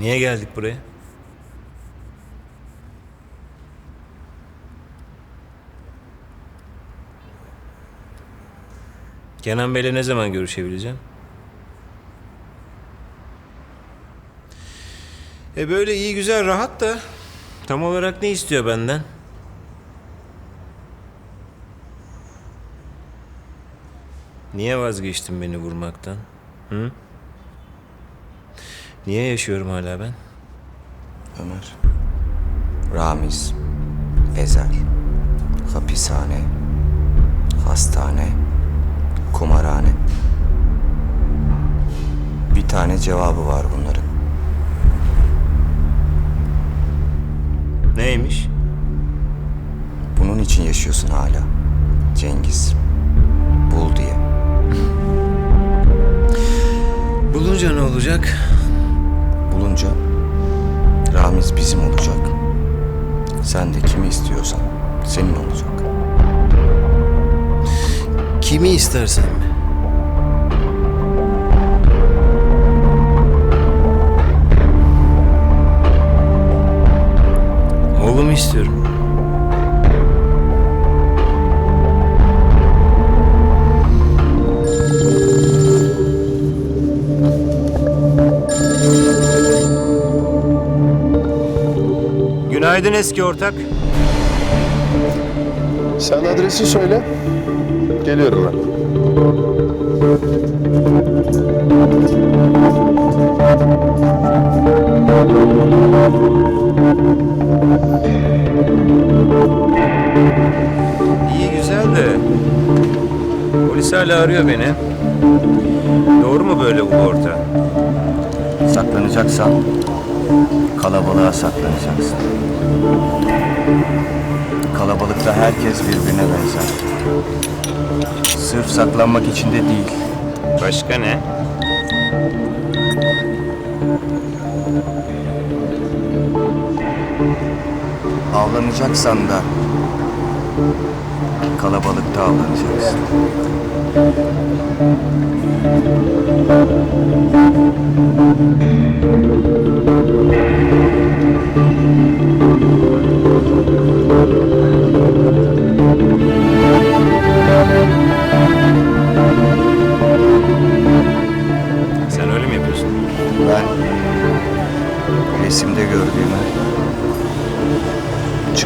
Niye geldik buraya? Kenan Bey'le ne zaman görüşebileceğim? E böyle iyi güzel rahat da tam olarak ne istiyor benden? Niye vazgeçtin beni vurmaktan? Hı? Niye yaşıyorum hala ben? Ömer. Ramiz. Ezel. Hapishane. Hastane. Kumarhane. Bir tane cevabı var bunların. Neymiş? Bunun için yaşıyorsun hala. Cengiz. Bul diye. Bulunca ne olacak? Bulunca Ramiz bizim olacak. Sen de kimi istiyorsan senin olacak. Kimi istersen mi? Oğlumu istiyorum. Günaydın eski ortak. Sen adresi söyle. Geliyorum ben. İyi güzel de polis hala arıyor beni. Doğru mu böyle ulu orta? Saklanacaksan kalabalığa saklanacaksın. Kalabalıkta herkes birbirine benzer. Sırf saklanmak için de değil. Başka ne? Avlanacaksan da kalabalıkta avlanacaksın.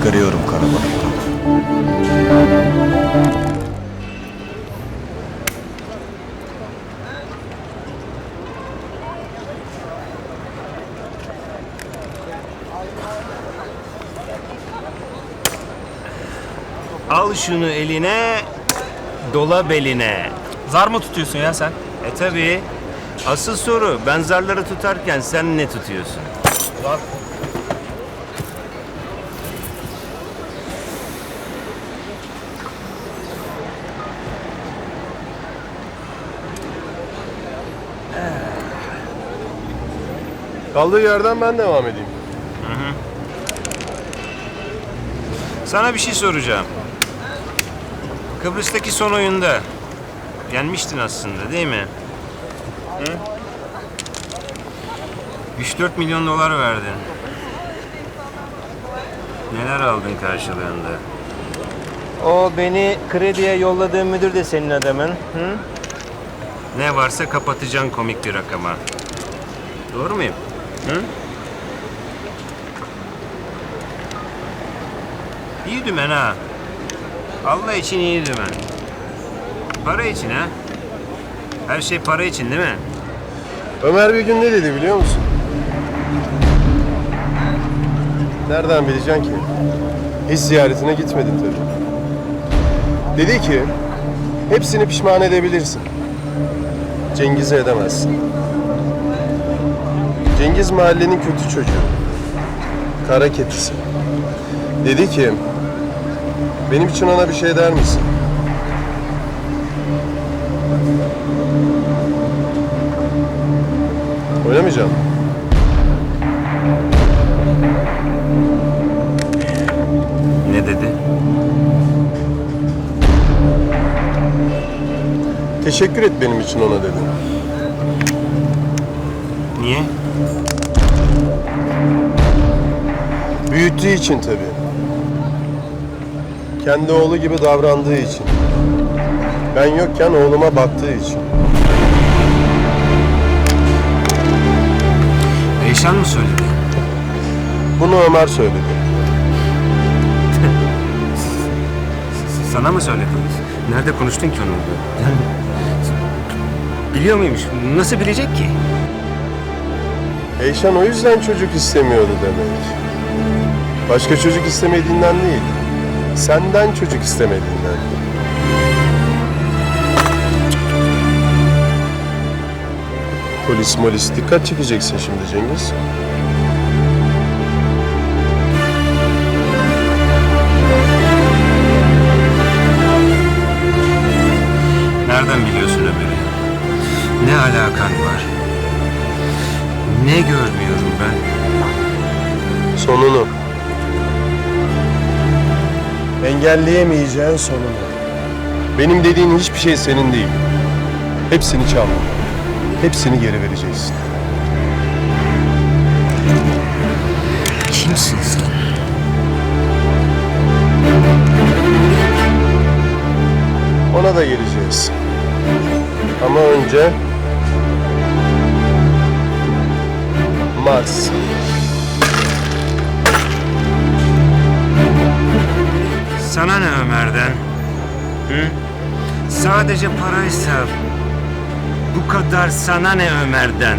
Çıkarıyorum kalabalıktan. Al şunu eline, dola beline. Zar mı tutuyorsun ya sen? E tabi. Asıl soru ben zarları tutarken sen ne tutuyorsun? Kaldığı yerden ben devam edeyim. Sana bir şey soracağım. Kıbrıs'taki son oyunda yenmiştin aslında değil mi? Hı? 3-4 milyon dolar verdin. Neler aldın karşılığında? O beni krediye yolladığın müdür de senin adamın. Hı? Ne varsa kapatacaksın komik bir rakama. Doğru muyum? Hı? İyi dümen ha. Allah için iyi dümen. Para için ha. Her şey para için değil mi? Ömer bir gün ne dedi biliyor musun? Nereden bileceksin ki? Hiç ziyaretine gitmedin tabii. Dedi ki, hepsini pişman edebilirsin. Cengiz'i edemezsin. Cengiz mahallenin kötü çocuğu. Kara ketisi. Dedi ki, benim için ona bir şey der misin? Canım? Ne dedi? Teşekkür et benim için ona dedi. Niye? Büyüttüğü için tabii. Kendi oğlu gibi davrandığı için. Ben yokken oğluma baktığı için. Eyşan mı söyledi? Bunu Ömer söyledi. Sana mı söyledi? Nerede konuştun ki onunla? Yani, biliyor muymuş? Nasıl bilecek ki? Eyşan o yüzden çocuk istemiyordu demek. Başka çocuk istemediğinden değil. Senden çocuk istemediğinden. Polis molis dikkat çekeceksin şimdi Cengiz. Nereden biliyorsun Ömer'i? Ne alakan var? Ne görmüyorum ben? Sonunu. Engelleyemeyeceğin sonunu. Benim dediğin hiçbir şey senin değil. Hepsini çaldın. Hepsini geri vereceksin. Kimsin sen? Ona da geleceğiz. Ama önce... Mars. Sana ne Ömer'den? Hı? Sadece paraysa bu kadar sana ne Ömer'den?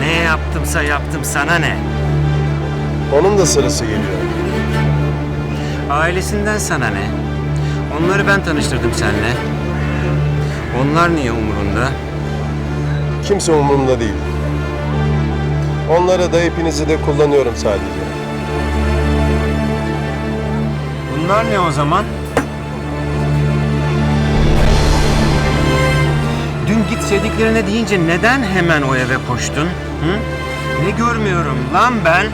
Ne yaptımsa yaptım sana ne? Onun da sırası geliyor. Ailesinden sana ne? Onları ben tanıştırdım seninle. Onlar niye umurunda? Kimse umurumda değil. Onları da hepinizi de kullanıyorum sadece. Bunlar ne o zaman? Dün git sevdiklerine deyince neden hemen o eve koştun? Hı? Ne görmüyorum lan ben?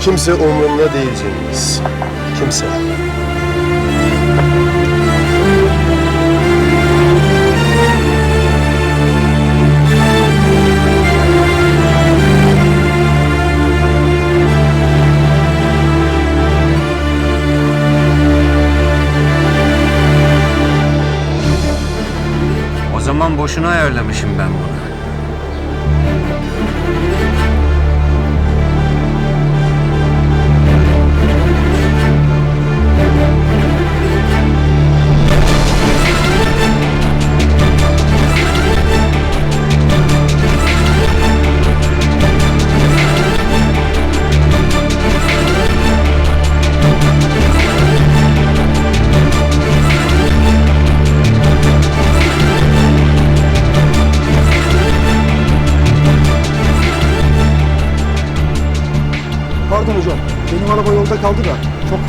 Kimse umurumda değil Cengiz. Kimse. Zaman boşuna ayarlamışım ben bunu.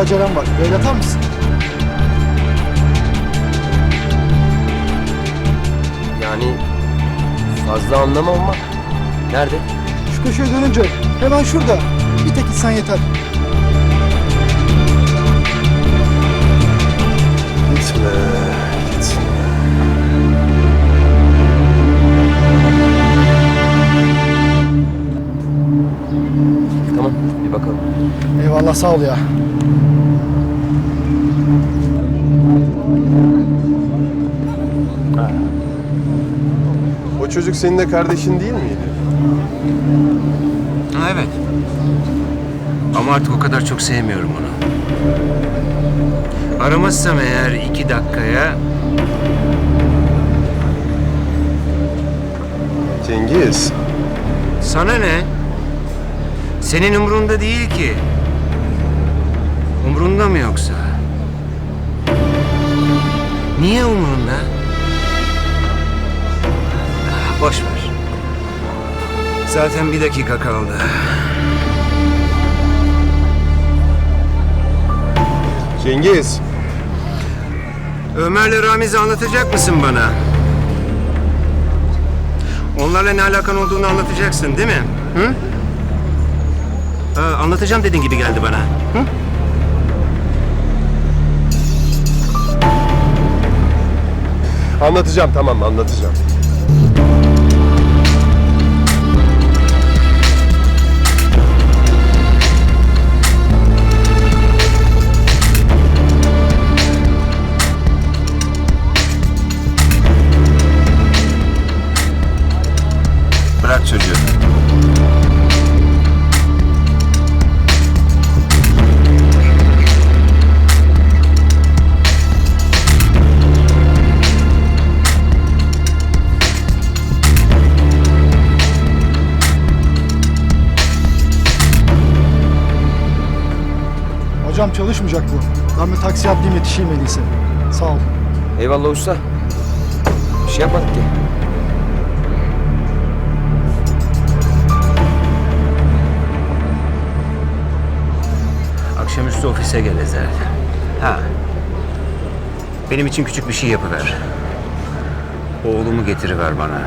Acelem var. Böyle atar mısın? Yani fazla anlamam ama. Nerede? Şu köşeye dönünce hemen şurada. Bir tek insan yeter. Gitme, gitme. Tamam bir bakalım. Eyvallah sağ ol ya. Çocuk senin de kardeşin değil miydi? Ha, evet. Ama artık o kadar çok sevmiyorum onu. Aramazsam eğer iki dakikaya Cengiz, sana ne? Senin umrunda değil ki. Umrunda mı yoksa? Niye umrunda? Boş ver. Zaten bir dakika kaldı. Cengiz. Ömer'le Ramiz'i anlatacak mısın bana? Onlarla ne alakan olduğunu anlatacaksın değil mi? Hı? Ha, anlatacağım dediğin gibi geldi bana. Hı? Anlatacağım tamam anlatacağım. Bırak çocuğu. Hocam çalışmayacak bu. Ben bir taksi atlayayım yetişeyim en iyisi. Sağ ol. Eyvallah usta. Bir şey yapmadık ki. Akşamüstü ofise gel Ezel. Ha. Benim için küçük bir şey yapıver. Oğlumu getiriver bana.